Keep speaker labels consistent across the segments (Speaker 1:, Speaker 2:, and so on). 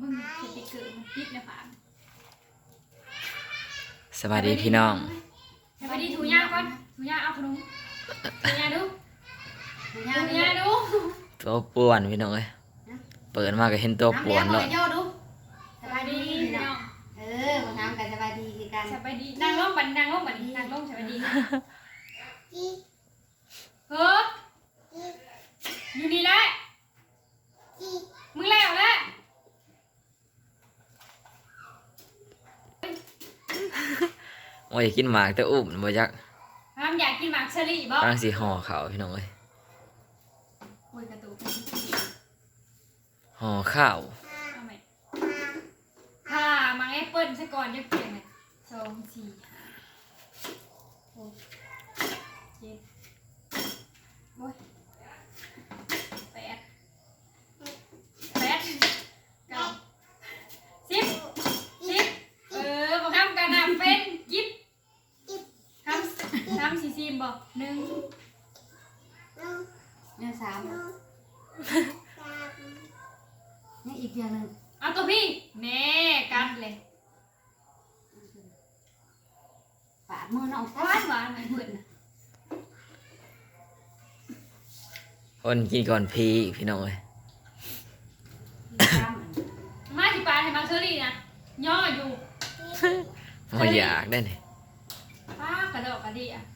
Speaker 1: มึงสติกเกอร์มันปิดนะฝา
Speaker 2: สวัสดีพี่น้อง
Speaker 1: สวัสดีถูย่าก่อนถูย่าเอาขนมถูย่าดู
Speaker 3: ถู
Speaker 1: ถู
Speaker 3: ย่า
Speaker 1: ย่าดู
Speaker 2: ตัวป่วนพี่น้องเอ้ยเปิดมาก็เห็นตัวป่วน
Speaker 3: เล
Speaker 2: เลย
Speaker 3: ยย่อดูส
Speaker 1: ส
Speaker 3: บา
Speaker 1: บายย
Speaker 3: ดี
Speaker 1: ดี
Speaker 3: พี่
Speaker 1: พี่
Speaker 3: น้
Speaker 1: น้
Speaker 3: อ
Speaker 1: องง
Speaker 3: เออมาทำกันสบายดีคือกัน
Speaker 1: สบายดีนั่งลงบันนั่งลงบันนั่งลงสบายดีเฮ้ออยู่นี่แหละมึงแล้วแหละ
Speaker 2: โอ้ยกินหมากแต่อุ้มบ่จัก
Speaker 1: ห้ามอยากกินหมากเชอรี่บ่
Speaker 2: กำลังสิห่อข้าวพี่น้องเอ้ย
Speaker 1: โอ้ยกระตุก
Speaker 2: ห่อข้าว
Speaker 1: เอาไหมค่ะมาแอปเปิ้ลซะก่อนจะเปลี่ยนไหมสองสี่ห้าหกเจ็ดโอ้ยแปดแปดเก้าสิบสิบเออบอกทำกันนะเป็นยิบทำทำสี่สิ บบอกหนึ่ง
Speaker 3: เนี่ยสามเนี่ยอีกอย่างหนึ่ง
Speaker 1: เอาตัวพี่แน่กัดเลย
Speaker 3: ปาดมือน้อง
Speaker 1: หวานหวานเหมือนเพื่อนน่ะ
Speaker 2: คนกินก่อนพีอีกพี่น้องเอ้ย
Speaker 1: มาสิปลาให้มาเชอรี่นะย่ออยู่
Speaker 2: บ่อยากได้นี่
Speaker 1: ป้ากระโดดกระดิ่อะกระโ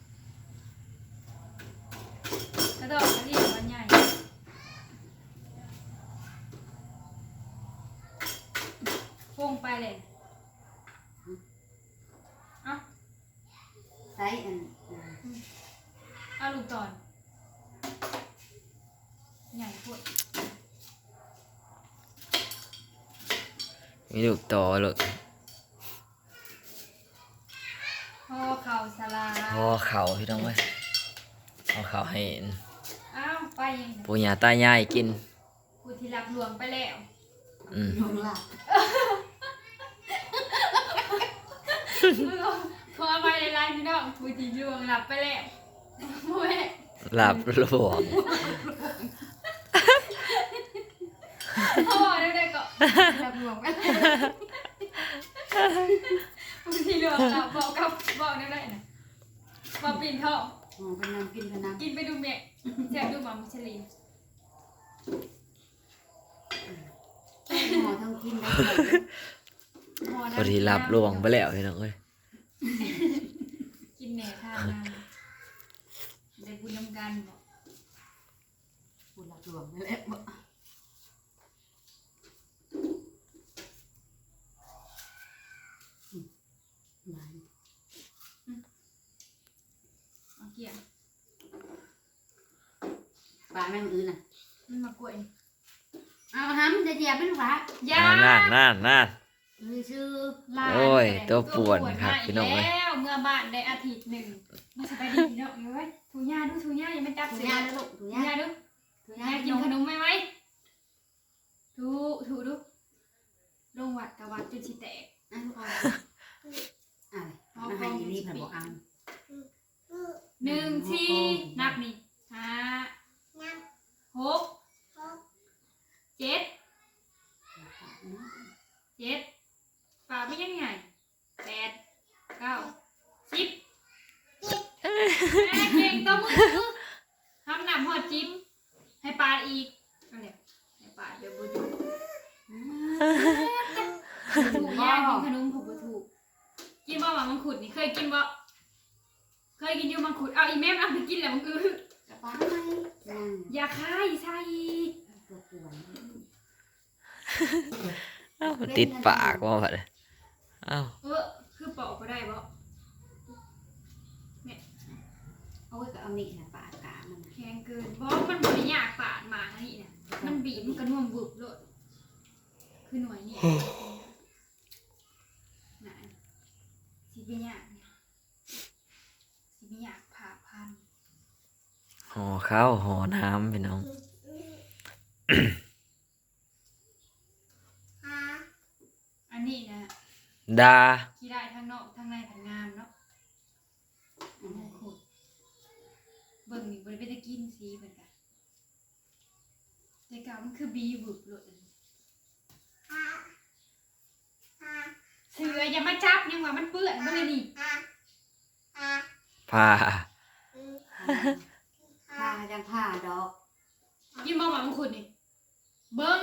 Speaker 1: ดดกระดิ่มันใหญ่พุ่งไปเลยเอา
Speaker 3: ใส่อัน
Speaker 1: เอาลูกตอน ใหญ่พูด
Speaker 2: มีลูกต่อเลย
Speaker 1: พ่อเข่าสลา
Speaker 2: ห่อข้าพี่น้องเอ้ยห่อข้าให้
Speaker 1: อ้าว ไปยังไง
Speaker 2: ปู่ย่าตายายกิน
Speaker 1: กูที่รับหลวงไปแล้ว
Speaker 2: อืม
Speaker 3: ลงหลับ
Speaker 1: พอไปในไลน์พี่น้องกูที่หลวงหลับไปแล้วโอ้ย
Speaker 2: หลับหลวง
Speaker 1: พ่อได้ได้ก็รับหลวงไปแล้วกูที่หลวงหลับบอกกับบอกได้ได้นะบอกปีนท่อ
Speaker 3: อ๋อเป็นน้ำกินเป็นน้ำ
Speaker 1: กินไปดูเมะแซ่บดูหมามิชลิน
Speaker 3: หมอทั้งกินได้
Speaker 1: หม้อ
Speaker 2: พ
Speaker 1: น้ำ
Speaker 2: อดีหลับหลวงไปแล้วพี่น้องเอ้ย
Speaker 1: กินแหน่ทานมาได้บุญน้ำกันบอก
Speaker 3: ปวดหลับหลวงไปแล้วบ่
Speaker 1: เอาเกี่ยง
Speaker 3: ปลาแม่งอื่นน่ะ
Speaker 1: มันมากล้วย
Speaker 3: เอาห้ำจะ เหยียบเป็นฝา
Speaker 1: ยา
Speaker 2: นั่นนั่นนั่น
Speaker 3: หรือชื่อ
Speaker 1: ลาย
Speaker 2: โอ้ย
Speaker 1: แดง
Speaker 2: ตัวป่วนครับ
Speaker 1: มา
Speaker 2: พี่น้องเอ้ย
Speaker 1: แล้วเมื่อบ้านได้อาทิตย์หนึ่งมาสบายดีพี่น้องเอ้ยถูย่าดูถูย่ายังไม่จับ
Speaker 3: ถู
Speaker 1: เสื
Speaker 3: ยา
Speaker 1: อ
Speaker 3: แล้วลูกถู
Speaker 1: ถู
Speaker 3: ยา
Speaker 1: ย่าดู
Speaker 3: ถู
Speaker 1: ถู
Speaker 3: ยา
Speaker 1: ย่า
Speaker 3: กิ
Speaker 1: กิ
Speaker 3: น
Speaker 1: น
Speaker 3: ข
Speaker 1: ข
Speaker 3: น
Speaker 1: น
Speaker 3: ม
Speaker 1: มไหมไหมถูถูดูลงวัดกับวัดจนสิแตก
Speaker 3: อะลูกเอาอะมาให้ยีรีบผ่านบอกอัง
Speaker 1: หนึ่งทีนับนี่ห้าหกเจ็ดเจ็ดป่าไม่ยังไงแปดเก้าสิบแม่เก่งตัวมือทำหนำหอดจิ้มให้ปลาอีกเอาเลยให้ปลาเดี๋ยวบุญ ถูกย่างกินขนมผมบ่ถูกกินบ่หวังมังคุดนี่เคยกินบ่เคยกินอยู่มังคุดเอาอีแม่มเอาไปกินแล้วมันคือ
Speaker 3: กระป๋าไหมนั่ง
Speaker 1: อย่าคายใส่
Speaker 3: ตัวป่วน
Speaker 2: เอ้ามันติดปากว่าบัดนี้เอ้า
Speaker 1: เออคือปอกก็ได้บ่
Speaker 3: เอาไว้กับเอานี่นะปาดกามัน
Speaker 1: แข็งเกินบ่มันบ่ได้ยากปาดหมาอันนี้น่ะมันบีบมันก็น่วมบุบโลดคือหน่วยนี่น่ะสิไปยากเนี่ยสิไปยากผ่าพัน
Speaker 2: ห่อ ข้าวห่อน้ำพี่น้อง
Speaker 1: อันนี้นะ
Speaker 2: ดา
Speaker 1: ที่ได้ทั้งนอกทั้งในผันงามเนาะโอ้โหเบิ่งนี่บ่ได้ไปตะกินสีเหมือนกันแต่เก่ามันคือบีบุบโลดอันนี้อย่ามาจับยังว่ามันเปื้อนบ่เลยนี่
Speaker 2: ผ้า
Speaker 3: ผ้า จังผ้าดอก
Speaker 1: ยิ้มบ่มามังคุดนี่ เบิ่ง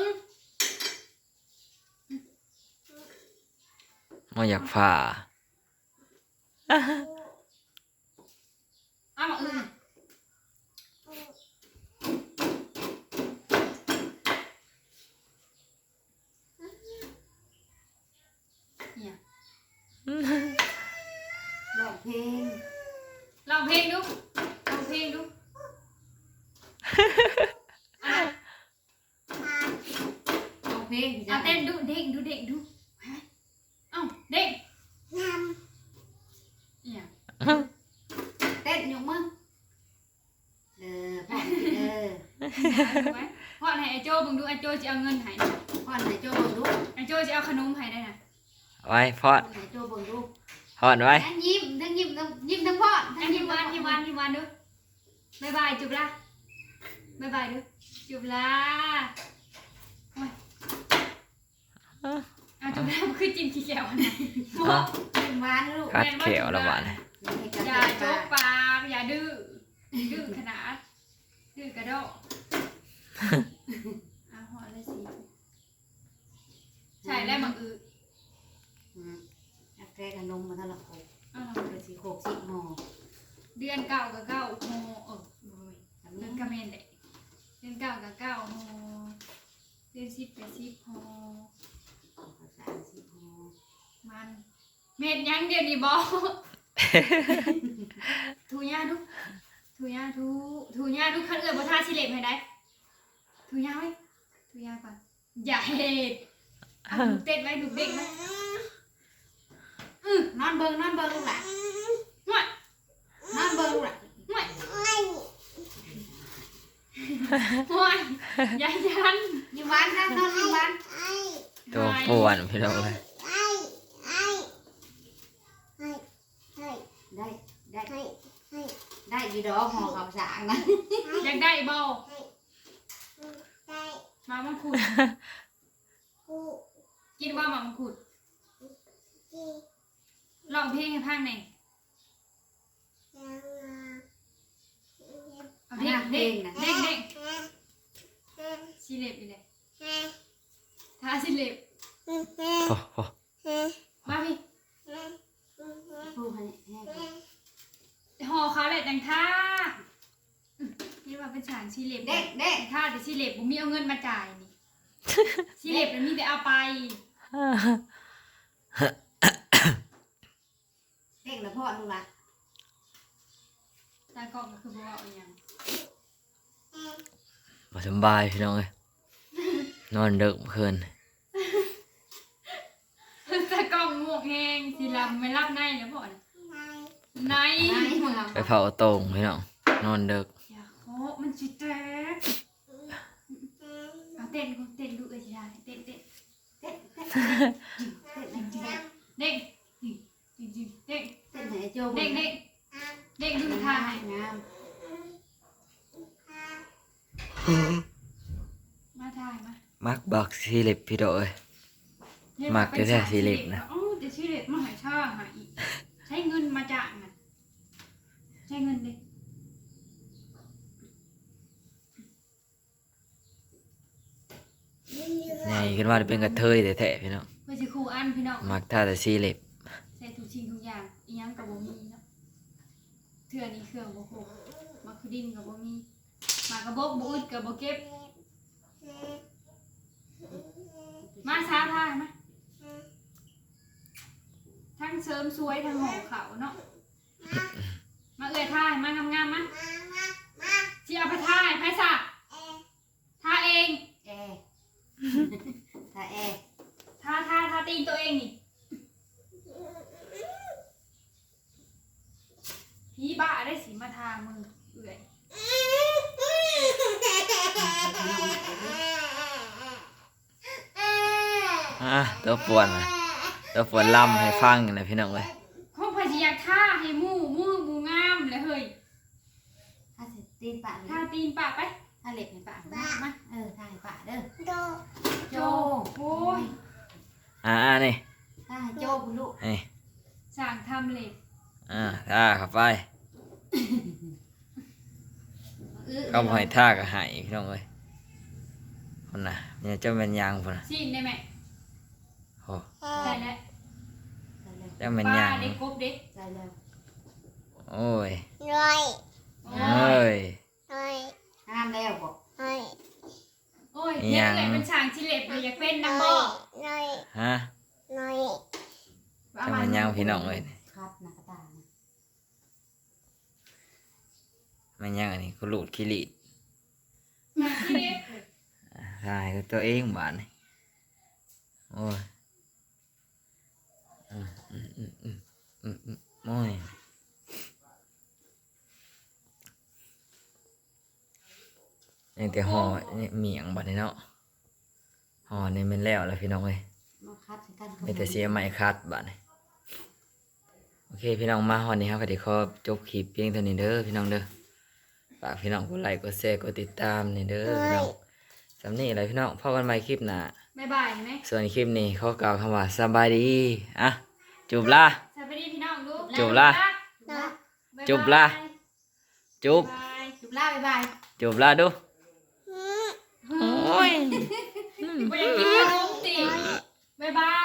Speaker 2: ไม่อยากผ้า
Speaker 1: เอามาอื่นเนี่ย
Speaker 3: ร้องเพลง
Speaker 1: ลองเพลงดูลองเพลงดูอะ
Speaker 3: ร้องเพลง
Speaker 1: เอาเต้นดูเด้งดูเด้งดูเอ้าเด้งเนี่ย
Speaker 3: เต้นยกมือเออพ่อเออ
Speaker 1: เอาไว้พ่อให้ไอ้โจ้มึงดูไอ้โจ้จะเอาเงินให้นะ
Speaker 3: พ่อไหนโจ้เบิ่งดู
Speaker 1: ไอ้โจ้จะเอาขนมให้ได้นะ
Speaker 2: ไว้พอด
Speaker 3: ไหนโจ้เบิ่งดู
Speaker 2: พอดไว้
Speaker 3: ทั้งยิ้มทั้งยิ้มทั้งยิ้มทั้งพ่อ
Speaker 1: อันยิ้มหวานยิ้มหวานยิ้มหวานดูบายบายจุบละบายบายดูจุบละโอ้ยเอาจุบละมันคือจิ้มขี้แก้วอันไหน
Speaker 2: อะ
Speaker 3: ยิ้มหวานลูก
Speaker 2: คัดเขียวละบาดเลย
Speaker 1: อย่าโจกปากอย่าดื้อ ดื้อขนาด ดื้อกระโดดเอาหัวเลยสิใช่แล้วมังอือ
Speaker 3: อืมอยากแก้ขนมมาทะละโขก
Speaker 1: เอาลอง
Speaker 3: เป็นสีโขกสีหมอ
Speaker 1: เดือนเก้ากับเก้าโมเออโอ้ย
Speaker 3: ทำ
Speaker 1: เดื
Speaker 3: นี้
Speaker 1: อนกระเมนเด็เดือนเก้ากับเก้าโมเดือนสิบกับสิบโม
Speaker 3: สามสิบหอ
Speaker 1: มัน เม็ดยังเดียวนี่บอทูย่าดูทูย่าทูทูย่าดูคันเอือบท่าชิเล็บให้ได้ทูย่าไว้ทูย่าก่อนอย่าเห็ดเอาดูเต้นไว้ดูเด็กไว้
Speaker 3: นอนเบิ่งนอนเบิ่งลูกหลาน
Speaker 1: ห่วย
Speaker 3: นอนเบิ่งลูกหลาน
Speaker 1: ห่วยห่วยอย่ายัน
Speaker 3: ยิ้มหวานนะนอนยิ้มหวาน
Speaker 2: ตัวป่วนพี่น้องเลย
Speaker 3: ได้ได้ได้อยีดอกห่อข้าวสารนะ
Speaker 1: อยากได้บอมามังคุดกินว่ามามังคุดลองเพลงให้พังหน่อยเอาเด้งเด้งเด้งเด้งชิเล็บอีเลยทาชิเล็บ
Speaker 2: โอ้โห
Speaker 1: มาพี่
Speaker 3: พูดให้แห้ง
Speaker 1: ห่อเขาเลยจังท่าอืม นี่ว่าเป็นฉางชิเล็บ
Speaker 3: เด็กเด็ก
Speaker 1: ท่าแต่ชิเล็บผมมีเอาเงินมาจ่ายนี่ชิเล็บมันมีแต่เอาไป
Speaker 3: เด็กแล้วพ่อลูกหลาน
Speaker 1: ตากล้องก็คือบอกว่าเอาอย่าง
Speaker 2: บ่สำบายพี่น้องเลยนอนดึกเมื่อคืน
Speaker 1: ตากล้องง่วงแห้งสีลำไม่รับในแล้วพ่อนะใน
Speaker 3: นายมึงเอา
Speaker 2: ไปเผาโต่งพี่น้องนอนดึก
Speaker 1: อย่าโคมันจิแตกเอาเต้นกูเต้นดูเอ้ยสิได้เต้นเต้น
Speaker 3: เต้นเต้นเต้น
Speaker 1: เด้งจริงเด้งจริงจริงเด้ง
Speaker 3: เต้นให้โจ้
Speaker 1: เด้งเด้งเด้งดูท่าให้
Speaker 3: งาม
Speaker 1: มาถ่ายมา
Speaker 2: มักบักซีเล็บพี่น้องเอ้ย มักแต่แท้สีเหล็บนะ
Speaker 1: โอ้แต่สีเหล็บมาหายช่าหายอีกใช้เงินมาจ้างน่ะใช้เงินดิ
Speaker 2: ใหญ่ขึ้นมาเป็นกระเทยแท้ๆพี่น้อง
Speaker 1: เพื่อจะครูอันพี่น้อง
Speaker 2: มักท่าแต่ซีเล็บ
Speaker 1: ใส่ทุกสิ่งทุกอย่างอีหยังกับบ่มีเนาะเทื่อนี้เครื่องบ่ครบมาคือดินกับบ่มีมากระบอกบ่อึดกับบ่เก็บ มาช้าท่ายมาทั้งเสริมสวยทั้งหอเขาเนาะมาเอ่ยท่ายมางามๆมาสิเอาไปท่ายไผสักท่าเอง
Speaker 3: แอร์ถ้าแอร์
Speaker 1: ท่าท่าท่าตีนตัวเองนี่พี่บ้าได้สิมาทามือเอื่อย
Speaker 2: อะตัวป่วนนะตัวป่วนล่ำให้ฟังนะพี่น้องเลย
Speaker 1: คงพยายามท่าให้หมู่มือหมู่งามเลยเฮ้ย
Speaker 3: ถ้าสิตีนปากเลย
Speaker 1: ท่าตีนปากไป
Speaker 3: ถ้าเล็บให้ปากมามาเออถ้าให้ปากเด้อ
Speaker 1: โจโอ้ย
Speaker 2: อ่านี่
Speaker 3: ถ้าให้โจ้คุณลูก
Speaker 2: นี่
Speaker 1: สั่งทำเหล็ก
Speaker 2: อ่าท่าเข้าไป
Speaker 3: อื้อ
Speaker 2: เขาบ่ให้ท่าก็ให้พี่น้องเอ้ยคนน่ะเนี่ยเจ้าแม่นยางพุ่นน่ะ
Speaker 1: ซีนได้ไหม
Speaker 2: โอ้
Speaker 1: ใช่แล้ว
Speaker 3: ใส่แล้ว
Speaker 2: เจ้าแม่น
Speaker 1: ปลายา
Speaker 2: ง
Speaker 1: เด็กกบเด็ก
Speaker 3: ใส่แล้ว
Speaker 2: โอ้ย
Speaker 4: น้อย
Speaker 1: โอ้
Speaker 2: เอ้
Speaker 1: ย
Speaker 2: ย
Speaker 4: น้อย
Speaker 3: งามแล้วบอก
Speaker 4: น้อย
Speaker 1: โอ้ย
Speaker 2: อิห
Speaker 1: เด็
Speaker 2: ยั
Speaker 1: ก
Speaker 2: ง
Speaker 1: เลยเป็นช่างชิเล็บเลยอยากเป็นนักบ
Speaker 4: น้
Speaker 1: อ
Speaker 4: อย
Speaker 1: ก
Speaker 4: น้อย
Speaker 2: ฮะ
Speaker 4: น้อย
Speaker 2: เจ้าแม่นยางพี่น้องเอ้ย
Speaker 3: คัดหนักตานะ
Speaker 2: แม่นยางอันนี้ก็หลุดขี้ลีด
Speaker 1: ช่างชิเล็บ
Speaker 2: ถ่ายกับตัวเองบาดนี่โอ้ยอื มอืมอืมอืมอืมอืมโอ้ยยังแต่ห่อเนี่ยเมียงบัดนี้เนาะห่อนี่มันแล้วแล้วพี่น้องเอ้ย
Speaker 3: มาคัดกัน
Speaker 2: มีแต่เสียไม้คัดบัดนี้โอเคพี่น้องมาวันนี้ครับก็ได้ขอจบคลิปเพียงเท่านี้เด้อพี่น้องเด้อฝากพี่น้องกดไลค์กดแชร์กดติดตามนี่เด้อพี่น้องสำนี้อะไรพี่น้องพบกันใหม่คลิปหน้า
Speaker 1: บ๊ายบายไหม
Speaker 2: ส่วนคลิปนี้เขากล่าวคำว่าสบายดี อะ จูบละ
Speaker 1: สวัสดีพี่น้องดู
Speaker 2: จบละ
Speaker 3: จุบละ
Speaker 2: จบละ จูบ
Speaker 1: บ๊ายบาย
Speaker 3: จุบละบ๊ายบาย
Speaker 2: จูบละดู
Speaker 4: อืม
Speaker 2: โอ้ย
Speaker 1: ไม่อยากกินขนมสิบ๊ายบาย